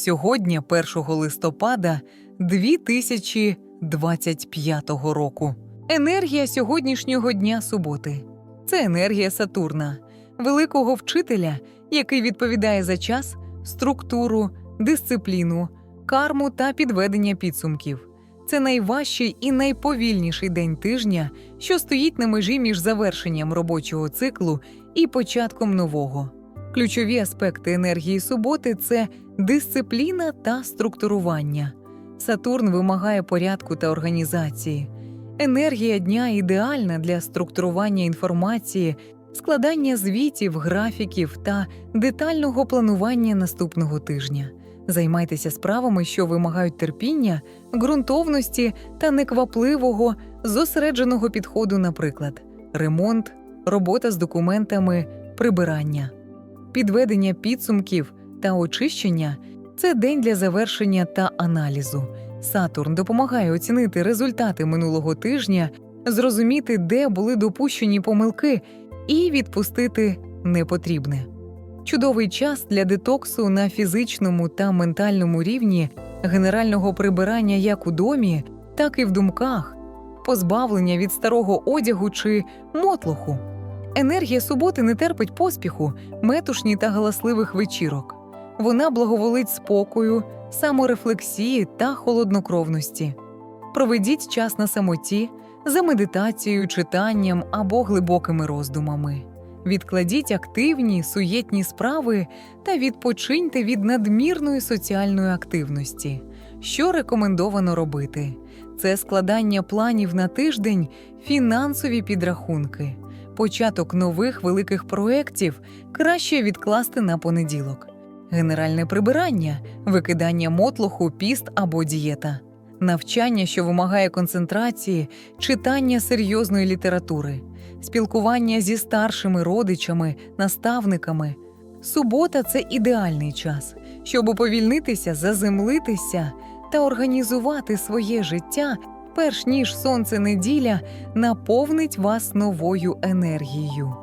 Сьогодні, 1 листопада 2025 року. Енергія сьогоднішнього дня суботи це енергія Сатурна, великого вчителя, який відповідає за час, структуру, дисципліну, карму та підведення підсумків. Це найважчий і найповільніший день тижня, що стоїть на межі між завершенням робочого циклу і початком нового. Ключові аспекти енергії суботи це дисципліна та структурування. Сатурн вимагає порядку та організації. Енергія дня ідеальна для структурування інформації, складання звітів, графіків та детального планування наступного тижня. Займайтеся справами, що вимагають терпіння, ґрунтовності та неквапливого, зосередженого підходу, наприклад, ремонт, робота з документами, прибирання. Підведення підсумків та очищення це день для завершення та аналізу. Сатурн допомагає оцінити результати минулого тижня, зрозуміти, де були допущені помилки, і відпустити непотрібне. Чудовий час для детоксу на фізичному та ментальному рівні, генерального прибирання як у домі, так і в думках, позбавлення від старого одягу чи мотлоху. Енергія суботи не терпить поспіху, метушні та галасливих вечірок. Вона благоволить спокою, саморефлексії та холоднокровності. Проведіть час на самоті, за медитацією, читанням або глибокими роздумами. Відкладіть активні, суєтні справи та відпочиньте від надмірної соціальної активності. Що рекомендовано робити? Це складання планів на тиждень, фінансові підрахунки. Початок нових великих проєктів краще відкласти на понеділок. Генеральне прибирання, викидання мотлоху, піст або дієта, навчання, що вимагає концентрації, читання серйозної літератури, спілкування зі старшими родичами, наставниками. Субота це ідеальний час, щоб уповільнитися, заземлитися та організувати своє життя, перш ніж сонце неділя наповнить вас новою енергією.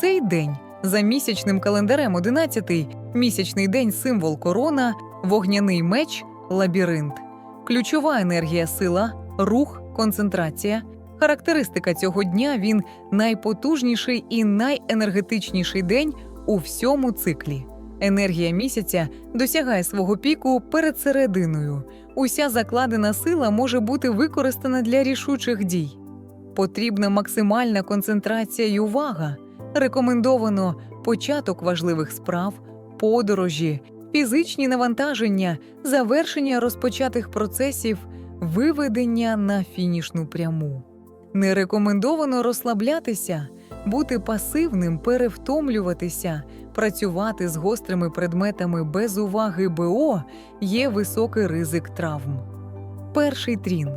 Цей день за місячним календарем 11-й місячний день символ корона, вогняний меч, лабіринт. Ключова енергія сила, рух, концентрація. Характеристика цього дня він найпотужніший і найенергетичніший день у всьому циклі. Енергія місяця досягає свого піку перед серединою. Уся закладена сила може бути використана для рішучих дій. Потрібна максимальна концентрація й увага. Рекомендовано початок важливих справ, подорожі, фізичні навантаження, завершення розпочатих процесів, виведення на фінішну пряму. Не рекомендовано розслаблятися, бути пасивним, перевтомлюватися, працювати з гострими предметами без уваги БО є високий ризик травм. Перший трін.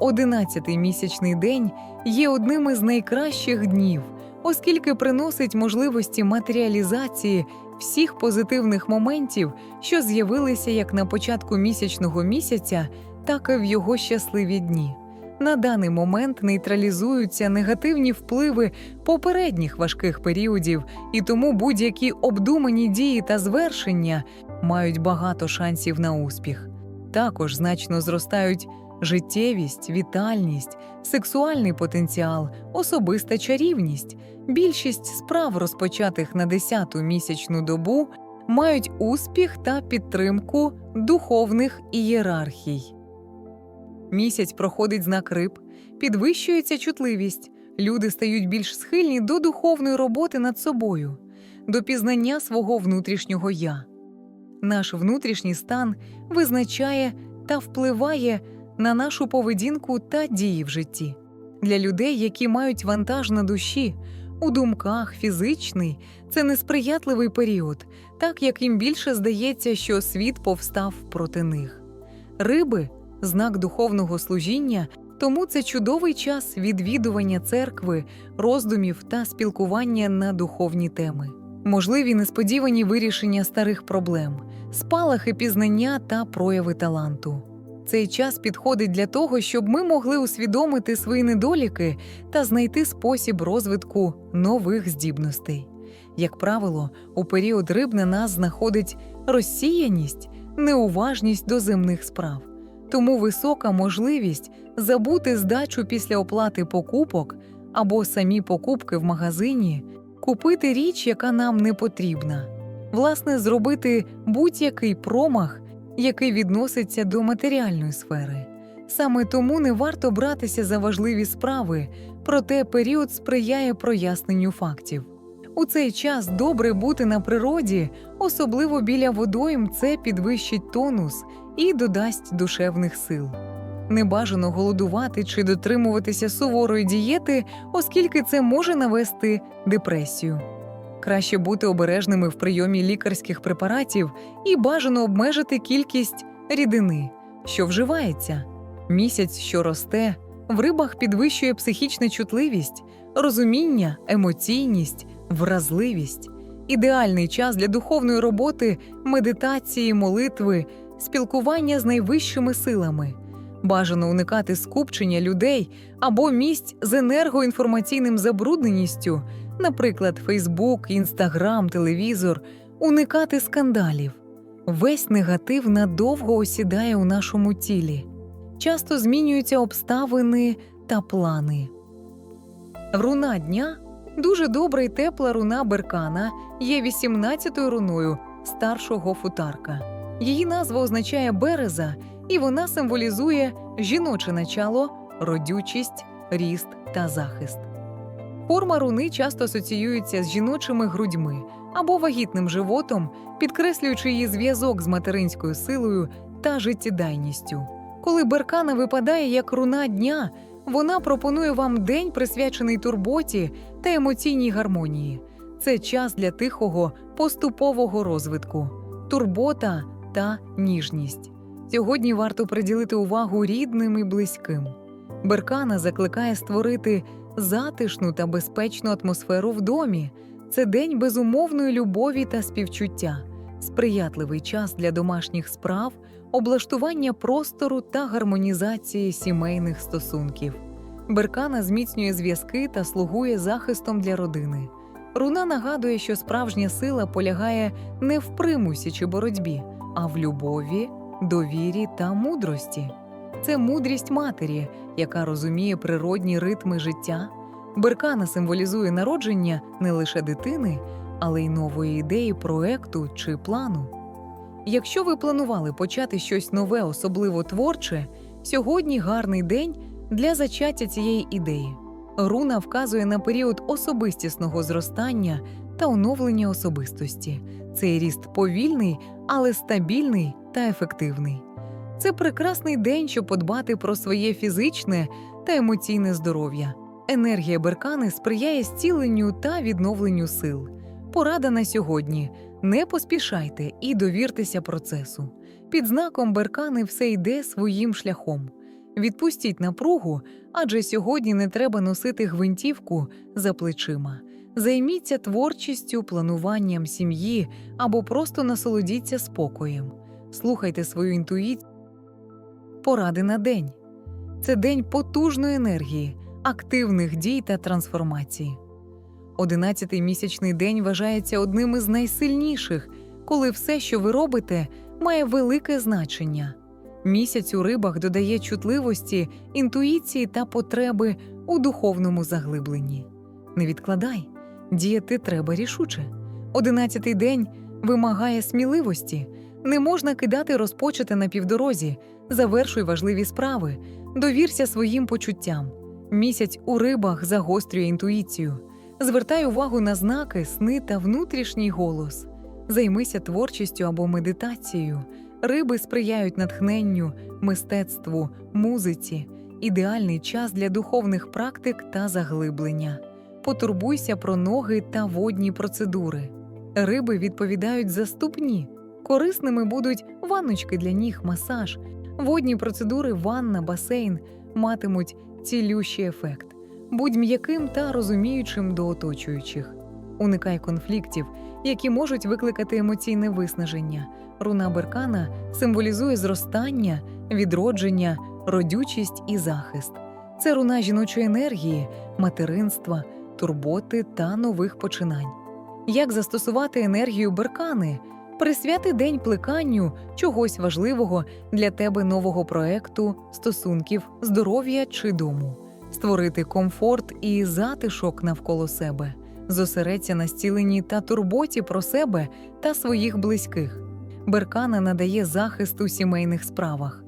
Одинадцятий місячний день є одним із найкращих днів, оскільки приносить можливості матеріалізації всіх позитивних моментів, що з'явилися як на початку місячного місяця, так і в його щасливі дні. На даний момент нейтралізуються негативні впливи попередніх важких періодів, і тому будь-які обдумані дії та звершення мають багато шансів на успіх. Також значно зростають життєвість, вітальність, сексуальний потенціал, особиста чарівність. Більшість справ, розпочатих на 10-ту місячну добу, мають успіх та підтримку духовних ієрархій. Місяць проходить знак риб, підвищується чутливість, люди стають більш схильні до духовної роботи над собою, до пізнання свого внутрішнього я. Наш внутрішній стан визначає та впливає на нашу поведінку та дії в житті. Для людей, які мають вантаж на душі, у думках, фізичний це несприятливий період, так як їм більше здається, що світ повстав проти них. Риби знак духовного служіння, тому це чудовий час відвідування церкви, роздумів та спілкування на духовні теми. Можливі несподівані вирішення старих проблем, спалахи пізнання та прояви таланту. Цей час підходить для того, щоб ми могли усвідомити свої недоліки та знайти спосіб розвитку нових здібностей. Як правило, у період риб на нас знаходить розсіяність, неуважність до земних справ. Тому висока можливість забути здачу після оплати покупок або самі покупки в магазині, купити річ, яка нам не потрібна, власне, зробити будь-який промах, який відноситься до матеріальної сфери. Саме тому не варто братися за важливі справи, проте період сприяє проясненню фактів. У цей час добре бути на природі, особливо біля водойм, це підвищить тонус і додасть душевних сил. Не бажано голодувати чи дотримуватися суворої дієти, оскільки це може навести депресію. Краще бути обережними в прийомі лікарських препаратів і бажано обмежити кількість рідини, що вживається. Місяць, що росте, в рибах підвищує психічна чутливість, розуміння, емоційність, вразливість. Ідеальний час для духовної роботи, медитації, молитви, спілкування з найвищими силами. Бажано уникати скупчення людей або місць з енергоінформаційним забрудненістю, наприклад, Фейсбук, Інстаграм, телевізор, уникати скандалів. Весь негатив надовго осідає у нашому тілі. Часто змінюються обставини та плани. Руна дня дуже добра і тепла руна беркана є 18-ю руною старшого футарка. Її назва означає береза, і вона символізує жіноче начало, родючість, ріст та захист. Форма руни часто асоціюється з жіночими грудьми або вагітним животом, підкреслюючи її зв'язок з материнською силою та життєдайністю. Коли беркана випадає як руна дня, вона пропонує вам день, присвячений турботі та емоційній гармонії. Це час для тихого, поступового розвитку, турбота та ніжність. Сьогодні варто приділити увагу рідним і близьким. Беркана закликає створити затишну та безпечну атмосферу в домі. Це день безумовної любові та співчуття, сприятливий час для домашніх справ, облаштування простору та гармонізації сімейних стосунків. Беркана зміцнює зв'язки та слугує захистом для родини. Руна нагадує, що справжня сила полягає не в примусі чи боротьбі, а в любові, довірі та мудрості. Це мудрість матері, яка розуміє природні ритми життя. Беркана символізує народження не лише дитини, але й нової ідеї, проекту чи плану. Якщо ви планували почати щось нове, особливо творче, сьогодні гарний день для зачаття цієї ідеї. Руна вказує на період особистісного зростання та оновлення особистості. Цей ріст повільний, але стабільний та ефективний. Це прекрасний день, щоб подбати про своє фізичне та емоційне здоров'я. Енергія беркани сприяє зціленню та відновленню сил. Порада на сьогодні: не поспішайте і довіртеся процесу. Під знаком беркани все йде своїм шляхом. Відпустіть напругу, адже сьогодні не треба носити гвинтівку за плечима. Займіться творчістю, плануванням сім'ї або просто насолодіться спокоєм. Слухайте свою інтуїцію. Поради на день. Це день потужної енергії, активних дій та трансформації. Одинадцятий місячний день вважається одним із найсильніших, коли все, що ви робите, має велике значення. Місяць у рибах додає чутливості, інтуїції та потреби у духовному заглибленні. Не відкладай, діяти треба рішуче. Одинадцятий день вимагає сміливості. Не можна кидати розпочате на півдорозі, завершуй важливі справи, довірся своїм почуттям. Місяць у рибах загострює інтуїцію. Звертай увагу на знаки, сни та внутрішній голос. Займися творчістю або медитацією. Риби сприяють натхненню, мистецтву, музиці, ідеальний час для духовних практик та заглиблення. Потурбуйся про ноги та водні процедури. Риби відповідають за ступні. Корисними будуть ванночки для ніг, масаж, водні процедури, ванна, басейн матимуть цілющий ефект. Будь м'яким та розуміючим до оточуючих. Уникай конфліктів, які можуть викликати емоційне виснаження. Руна Беркана символізує зростання, відродження, родючість і захист. Це руна жіночої енергії, материнства, турботи та нових починань. Як застосувати енергію беркани? Присвяти день плеканню чогось важливого для тебе нового проекту, стосунків, здоров'я чи дому, створити комфорт і затишок навколо себе, зосередься на зціленні та турботі про себе та своїх близьких. Беркана надає захист у сімейних справах,